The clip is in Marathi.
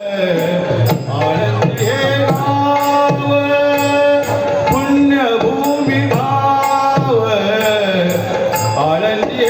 आनंदी हे गाव पुण्यभूमी भाव आनंदी